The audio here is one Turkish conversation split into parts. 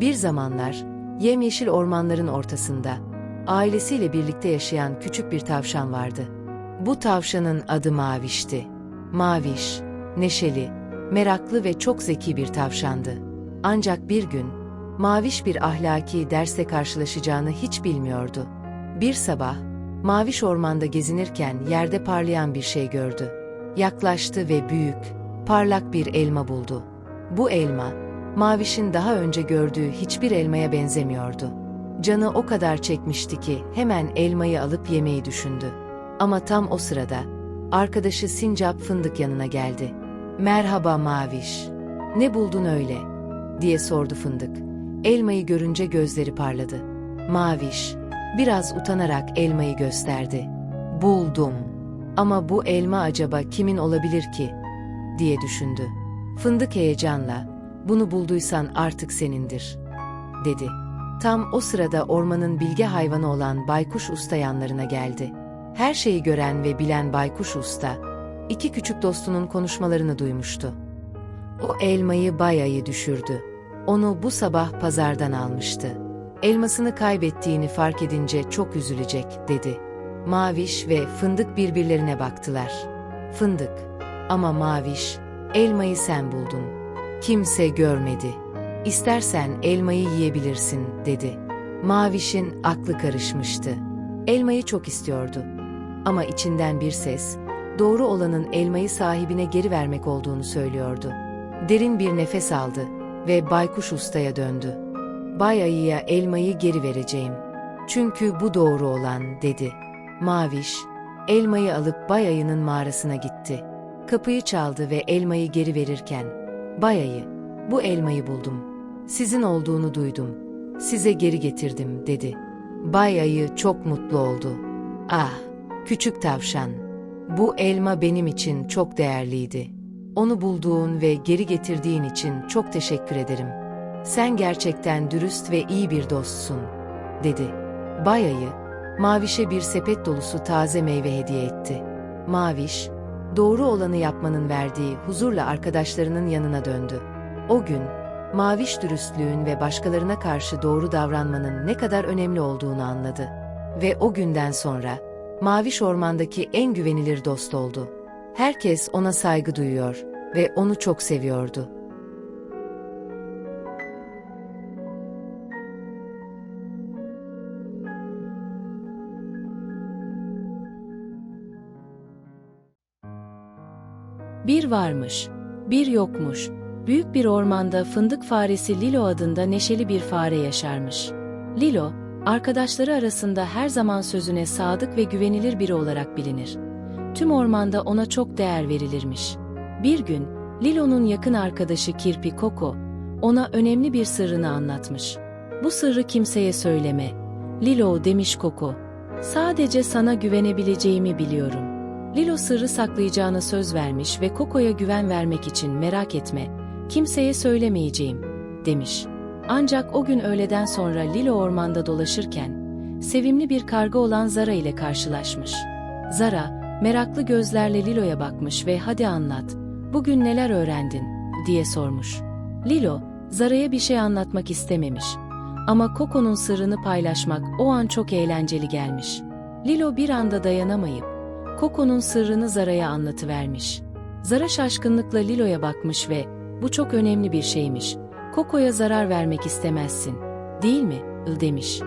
Bir zamanlar, yemyeşil ormanların ortasında, ailesiyle birlikte yaşayan küçük bir tavşan vardı. Bu tavşanın adı Maviş'ti. Maviş, neşeli, meraklı ve çok zeki bir tavşandı. Ancak bir gün, Maviş bir ahlaki dersle karşılaşacağını hiç bilmiyordu. Bir sabah, Maviş ormanda gezinirken yerde parlayan bir şey gördü. Yaklaştı ve büyük, parlak bir elma buldu. Bu elma, Maviş'in daha önce gördüğü hiçbir elmaya benzemiyordu. Canı o kadar çekmişti ki hemen elmayı alıp yemeyi düşündü. Ama tam o sırada arkadaşı Sincap Fındık yanına geldi. "Merhaba Maviş. Ne buldun öyle?" diye sordu Fındık. Elmayı görünce gözleri parladı. Maviş biraz utanarak elmayı gösterdi. "Buldum. Ama bu elma acaba kimin olabilir ki?" diye düşündü. Fındık heyecanla, "Bunu bulduysan artık senindir." dedi. Tam o sırada ormanın bilge hayvanı olan Baykuş Usta yanlarına geldi. Her şeyi gören ve bilen Baykuş Usta, iki küçük dostunun konuşmalarını duymuştu. O elmayı bayayı düşürdü. Onu bu sabah pazardan almıştı. Elmasını kaybettiğini fark edince çok üzülecek, dedi. Maviş ve Fındık birbirlerine baktılar. Fındık, ama Maviş, elmayı sen buldun. Kimse görmedi. İstersen elmayı yiyebilirsin, dedi. Maviş'in aklı karışmıştı. Elmayı çok istiyordu. Ama içinden bir ses, doğru olanın elmayı sahibine geri vermek olduğunu söylüyordu. Derin bir nefes aldı ve Baykuş Usta'ya döndü. Bay Ayı'ya elmayı geri vereceğim. Çünkü bu doğru olan, dedi. Maviş, elmayı alıp Bay Ayı'nın mağarasına gitti. Kapıyı çaldı ve elmayı geri verirken, Bay Ayı, bu elmayı buldum. Sizin olduğunu duydum. Size geri getirdim, dedi. Bay Ayı çok mutlu oldu. Ah, küçük tavşan. Bu elma benim için çok değerliydi. Onu bulduğun ve geri getirdiğin için çok teşekkür ederim. Sen gerçekten dürüst ve iyi bir dostsun, dedi. Bay Ayı, Maviş'e bir sepet dolusu taze meyve hediye etti. Maviş, doğru olanı yapmanın verdiği huzurla arkadaşlarının yanına döndü. O gün, Maviş dürüstlüğün ve başkalarına karşı doğru davranmanın ne kadar önemli olduğunu anladı. Ve o günden sonra, Maviş ormandaki en güvenilir dost oldu. Herkes ona saygı duyuyor ve onu çok seviyordu. Bir varmış, bir yokmuş. Büyük bir ormanda fındık faresi Lilo adında neşeli bir fare yaşarmış. Lilo, arkadaşları arasında her zaman sözüne sadık ve güvenilir biri olarak bilinir. Tüm ormanda ona çok değer verilirmiş. Bir gün, Lilo'nun yakın arkadaşı Kirpi Koko, ona önemli bir sırrını anlatmış. Bu sırrı kimseye söyleme. Lilo demiş Koko. Sadece sana güvenebileceğimi biliyorum. Lilo sırrı saklayacağına söz vermiş ve Koko'ya güven vermek için merak etme, kimseye söylemeyeceğim, demiş. Ancak o gün öğleden sonra Lilo ormanda dolaşırken, sevimli bir karga olan Zara ile karşılaşmış. Zara, meraklı gözlerle Lilo'ya bakmış ve hadi anlat, bugün neler öğrendin, diye sormuş. Lilo, Zara'ya bir şey anlatmak istememiş. Ama Coco'nun sırrını paylaşmak o an çok eğlenceli gelmiş. Lilo bir anda dayanamayıp, Coco'nun sırrını Zara'ya anlatıvermiş. Zara şaşkınlıkla Lilo'ya bakmış ve bu çok önemli bir şeymiş. Coco'ya zarar vermek istemezsin. Değil mi? demiş.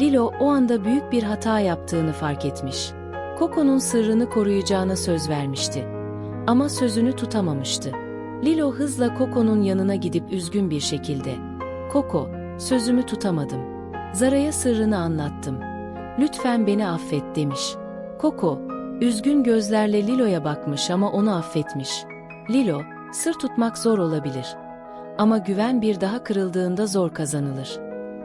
Lilo o anda büyük bir hata yaptığını fark etmiş. Coco'nun sırrını koruyacağına söz vermişti. Ama sözünü tutamamıştı. Lilo hızla Coco'nun yanına gidip üzgün bir şekilde "Coco, sözümü tutamadım. Zara'ya sırrını anlattım. Lütfen beni affet." demiş. Coco, üzgün gözlerle Lilo'ya bakmış ama onu affetmiş. Lilo, sır tutmak zor olabilir. Ama güven bir daha kırıldığında zor kazanılır.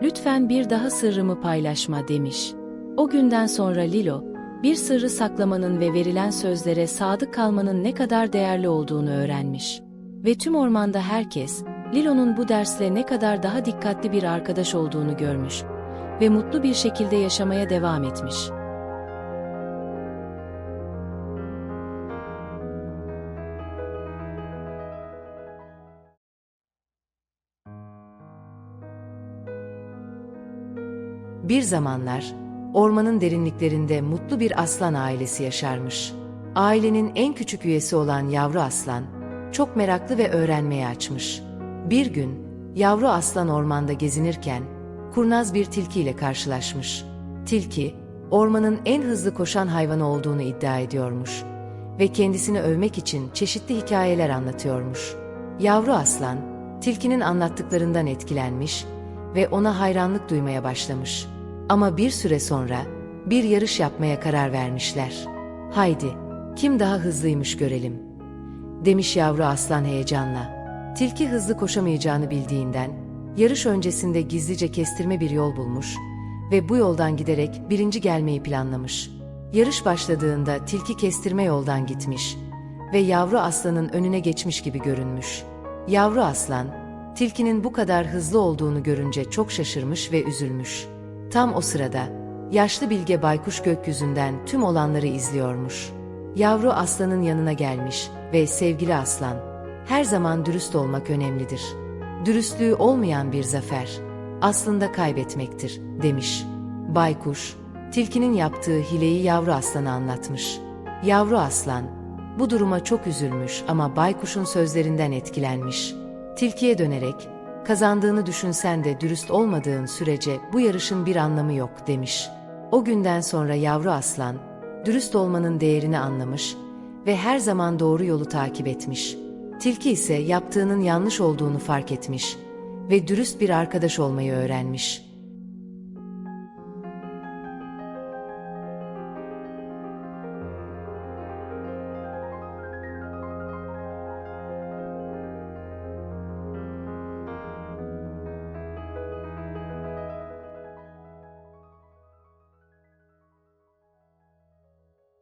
Lütfen bir daha sırrımı paylaşma demiş. O günden sonra Lilo, bir sırrı saklamanın ve verilen sözlere sadık kalmanın ne kadar değerli olduğunu öğrenmiş. Ve tüm ormanda herkes, Lilo'nun bu dersle ne kadar daha dikkatli bir arkadaş olduğunu görmüş ve mutlu bir şekilde yaşamaya devam etmiş. Bir zamanlar ormanın derinliklerinde mutlu bir aslan ailesi yaşarmış. Ailenin en küçük üyesi olan yavru aslan çok meraklı ve öğrenmeye açmış. Bir gün yavru aslan ormanda gezinirken kurnaz bir tilkiyle karşılaşmış. Tilki ormanın en hızlı koşan hayvanı olduğunu iddia ediyormuş ve kendisini övmek için çeşitli hikayeler anlatıyormuş. Yavru aslan tilkinin anlattıklarından etkilenmiş ve ona hayranlık duymaya başlamış. Ama bir süre sonra bir yarış yapmaya karar vermişler. Haydi, kim daha hızlıymış görelim, demiş yavru aslan heyecanla. Tilki hızlı koşamayacağını bildiğinden, yarış öncesinde gizlice kestirme bir yol bulmuş ve bu yoldan giderek birinci gelmeyi planlamış. Yarış başladığında tilki kestirme yoldan gitmiş ve yavru aslanın önüne geçmiş gibi görünmüş. Yavru aslan, tilkinin bu kadar hızlı olduğunu görünce çok şaşırmış ve üzülmüş. Tam o sırada, yaşlı bilge baykuş gökyüzünden tüm olanları izliyormuş. Yavru aslanın yanına gelmiş ve sevgili aslan, her zaman dürüst olmak önemlidir. Dürüstlüğü olmayan bir zafer, aslında kaybetmektir, demiş. Baykuş, tilkinin yaptığı hileyi yavru aslana anlatmış. Yavru aslan, bu duruma çok üzülmüş ama baykuşun sözlerinden etkilenmiş. Tilkiye dönerek, kazandığını düşünsen de dürüst olmadığın sürece bu yarışın bir anlamı yok demiş. O günden sonra yavru aslan, dürüst olmanın değerini anlamış ve her zaman doğru yolu takip etmiş. Tilki ise yaptığının yanlış olduğunu fark etmiş ve dürüst bir arkadaş olmayı öğrenmiş.